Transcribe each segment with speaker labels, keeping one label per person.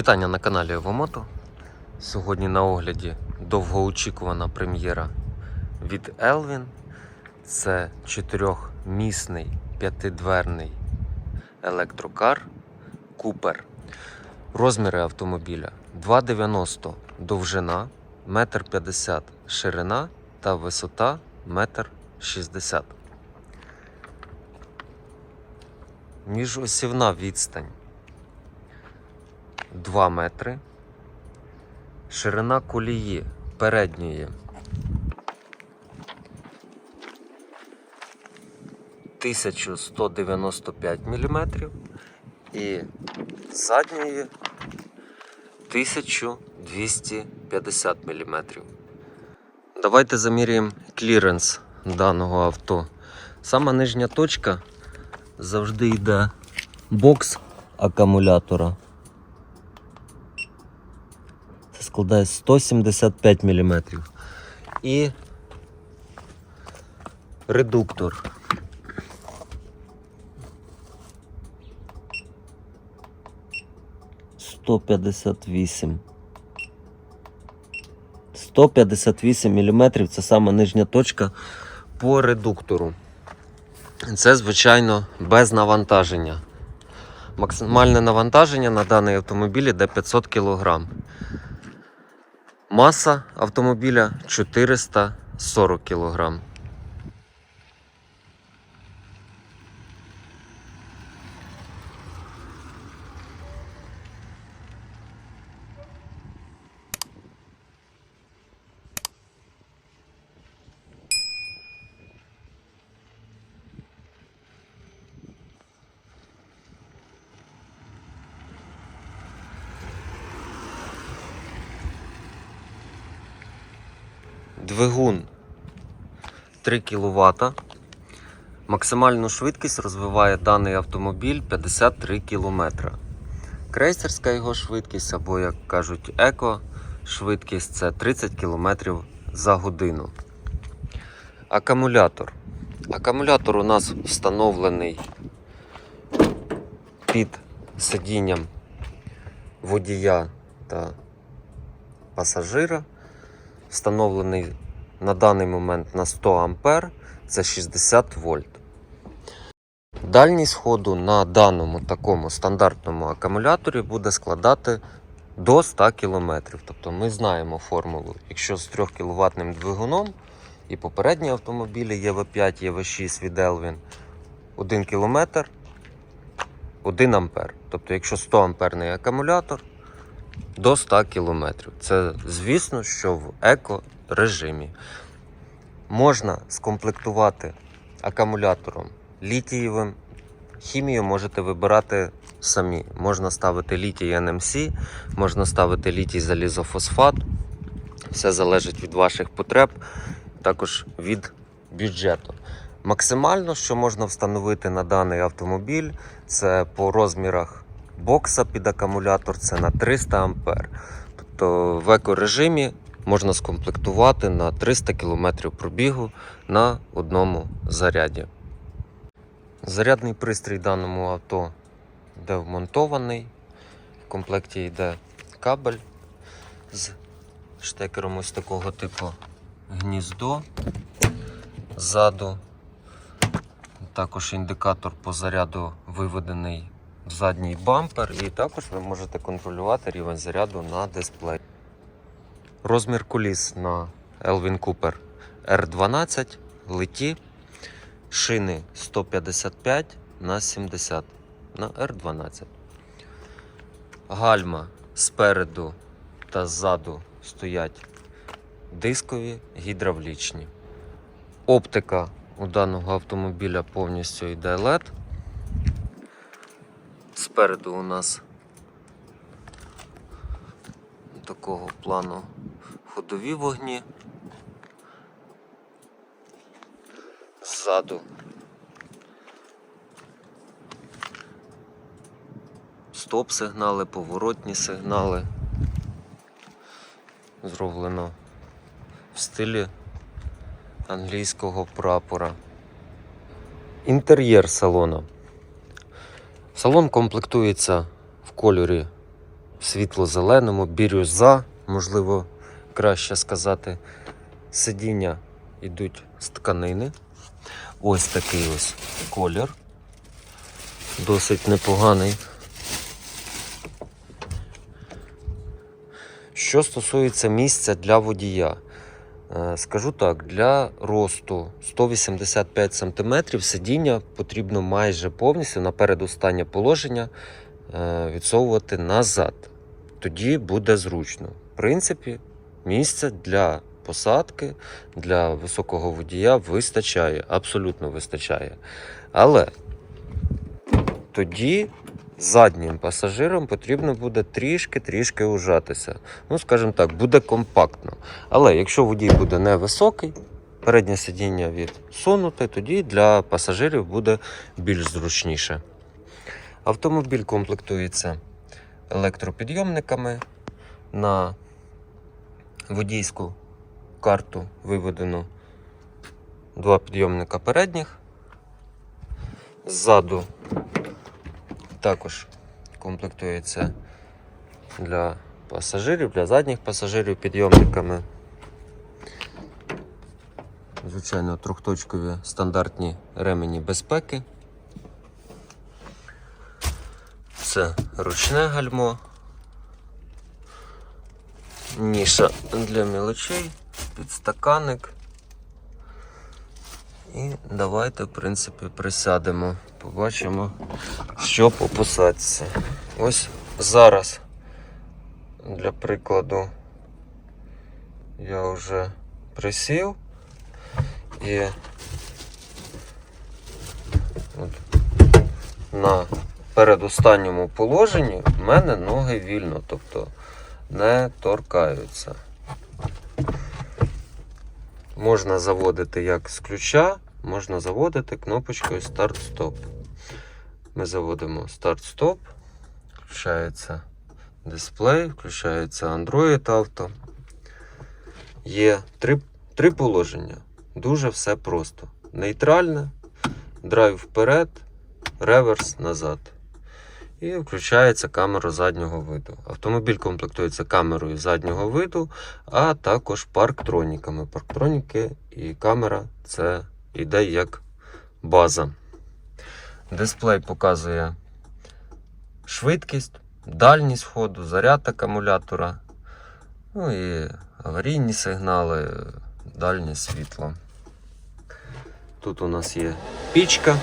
Speaker 1: Вітання на каналі Евомото. Сьогодні на огляді довгоочікувана прем'єра від Elvin. Це чотирьохмісний п'ятидверний електрокар Cooper. Розміри автомобіля 2,90 довжина, 1,50 м ширина та висота 1,60 м. Міжосівна відстань 2 метри. Ширина колії передньої 1195 мм і задньої 1250 мм. Давайте заміряємо кліренс даного авто. Сама нижня точка завжди йде бокс акумулятора. Це складає 175 мм. І редуктор. Сто п'ятдесят вісім. 158 мм це сама нижня точка по редуктору. Це, звичайно, без навантаження. Максимальне навантаження на даний автомобіль йде 500 кг. Маса автомобіля 440 кг. Двигун 3 кВт. Максимальну швидкість розвиває даний автомобіль 53 км. Крейсерська його швидкість, або, як кажуть, еко швидкість це 30 км за годину. Акумулятор. Акумулятор у нас встановлений під сидінням водія та пасажира встановлений на даний момент на 100 ампер, це 60 вольт. Дальність ходу на даному такому стандартному акумуляторі буде складати до 100 км. Тобто ми знаємо формулу. Якщо з 3 кВт двигуном і попередні автомобілі ЄВ5, ЄВ6 від Elvin 1 км 1 ампер. Тобто, якщо 100 амперний акумулятор, до 100 км. Це, звісно, що в еко режимі. Можна скомплектувати акумулятором літієвим. Хімію можете вибирати самі. Можна ставити літій NMC, можна ставити літій залізофосфат. Все залежить від ваших потреб, також від бюджету. Максимально, що можна встановити на даний автомобіль, це по розмірах бокса під акумулятор це на 300 ампер. Тобто в екорежимі можна скомплектувати на 300 км пробігу на одному заряді. Зарядний пристрій даному авто йде вмонтований. В комплекті йде кабель з штекером ось такого типу гніздо ззаду. Також індикатор по заряду виведений задній бампер, і також ви можете контролювати рівень заряду на дисплеї. Розмір куліс на Elvin Cooper R12 леті. Шини 155 на 70 на R12. Гальма спереду та ззаду стоять дискові гідравлічні. Оптика у даного автомобіля повністю йде LED. Спереду у нас такого плану ходові вогні. Ззаду стоп-сигнали, поворотні сигнали. Зроблено в стилі англійського прапора. Інтер'єр салону. Салон комплектується в кольорі світло-зеленому, бірюза, можливо, краще сказати. Сидіння йдуть з тканини. Ось такий ось колір. Досить непоганий. Що стосується місця для водія, скажу так, для росту 185 см сидіння потрібно майже повністю на передостаннє положення е, відсовувати назад. Тоді буде зручно. В принципі, місця для посадки, для високого водія вистачає, абсолютно вистачає. Але тоді заднім пасажирам потрібно буде трішки-трішки ужатися. Ну, скажімо так, буде компактно. Але якщо водій буде невисокий, переднє сидіння відсунуте, тоді для пасажирів буде більш зручніше. Автомобіль комплектується електропідйомниками. На водійську карту виведено два підйомника передніх. Ззаду також комплектується для пасажирів, для задніх пасажирів підйомниками. Звичайно, трьохточкові стандартні ремені безпеки. Це ручне гальмо. Ніша для мілочей, підстаканник. І давайте, в принципі, присядемо. Побачимо, що по посадці. Ось зараз, для прикладу, я вже присів і от на передостанньому положенні в мене ноги вільно, тобто не торкаються. Можна заводити як з ключа, можна заводити кнопочкою старт-стоп. Ми заводимо старт-стоп, включається дисплей, включається Android Auto. Є три, три положення. Дуже все просто. Нейтральне, драйв вперед, реверс назад. І включається камера заднього виду. Автомобіль комплектується камерою заднього виду, а також парктроніками. Парктроніки і камера це йде як база. Дисплей показує швидкість, дальність ходу, заряд акумулятора, ну і аварійні сигнали, дальнє світло. Тут у нас є пічка.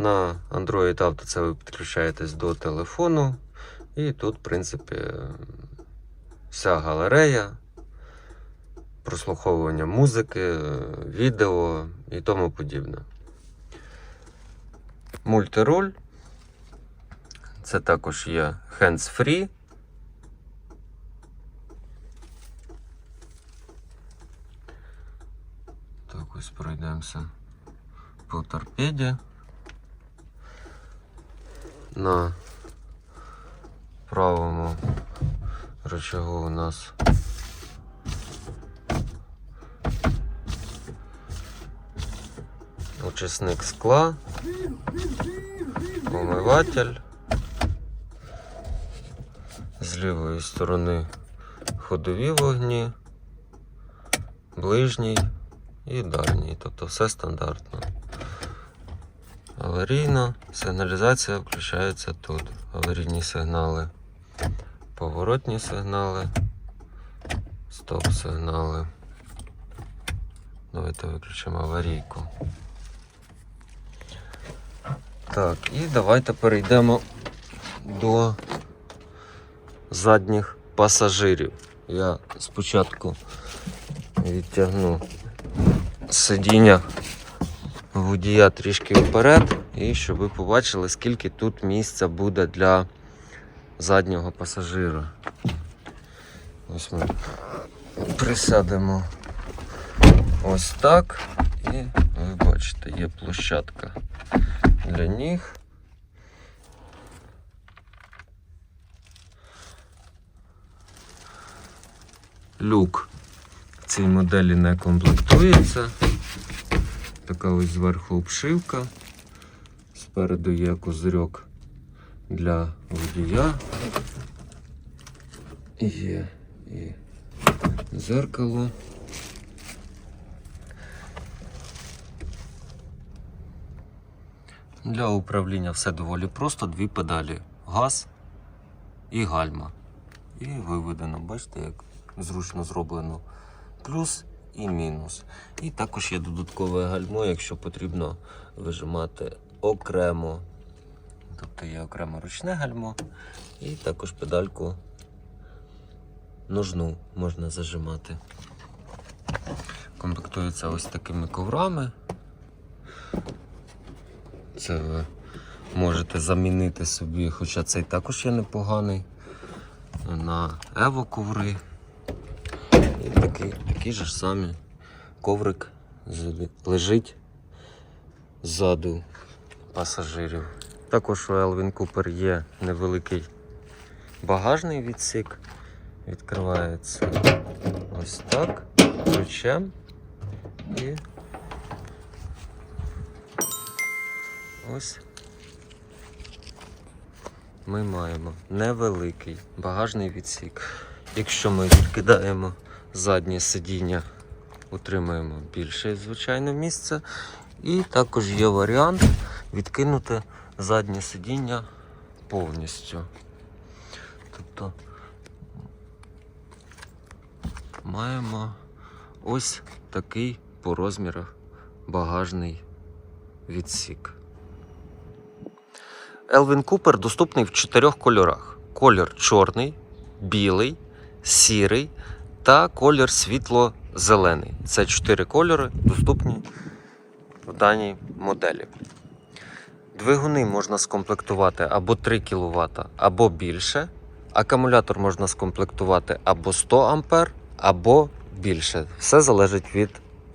Speaker 1: На Android Auto це ви підключаєтесь до телефону. І тут, в принципі, вся галерея, прослуховування музики, відео і тому подібне. Мультируль. Це також є hands-free. Так, ось пройдемося по торпеді. На правому рычагу у нас очисник скла, омиватель. З лівої сторони ходові вогні, ближній і дальній, тобто все стандартно. Аварійна сигналізація включається тут. Аварійні сигнали, поворотні сигнали, стоп-сигнали. Давайте виключимо аварійку. Так, і давайте перейдемо до задніх пасажирів. Я спочатку відтягну сидіння водія трішки вперед, і щоб ви побачили, скільки тут місця буде для заднього пасажира. Ось ми присядемо ось так, і ви бачите, є площадка для ніг. Люк в цій моделі не комплектується. Така ось зверху обшивка. Спереду є козирьок для водія. Є і дзеркало. Для управління все доволі просто. Дві педалі. Газ і гальма. І виведено, бачите, як зручно зроблено. Плюс і мінус. І також є додаткове гальмо, якщо потрібно вижимати окремо. Тобто є окремо ручне гальмо і також педальку ножну можна зажимати. Комплектується ось такими коврами. Це ви можете замінити собі, хоча цей також є непоганий. На Ево коври. І такий, такий же ж самі коврик лежить ззаду пасажирів. Також у Elvin Cooper є невеликий багажний відсік. Відкривається ось так, ключем і ось ми маємо невеликий багажний відсік. Якщо ми відкидаємо заднє сидіння, отримаємо більше, звичайно, місце. І також є варіант відкинути заднє сидіння повністю. Тобто маємо ось такий по розмірах багажний відсік. Elvin Cooper доступний в чотирьох кольорах: колір чорний, білий, сірий та колір світло-зелений. Це чотири кольори доступні в даній моделі. Двигуни можна скомплектувати або 3 кВт, або більше. Акумулятор можна скомплектувати або 100 А, або більше. Все залежить від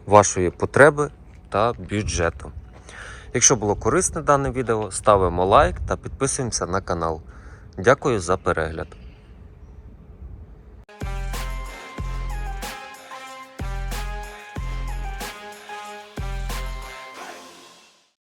Speaker 1: вашої потреби та бюджету. Якщо було корисне дане відео, ставимо лайк та підписуємося на канал. Дякую за перегляд.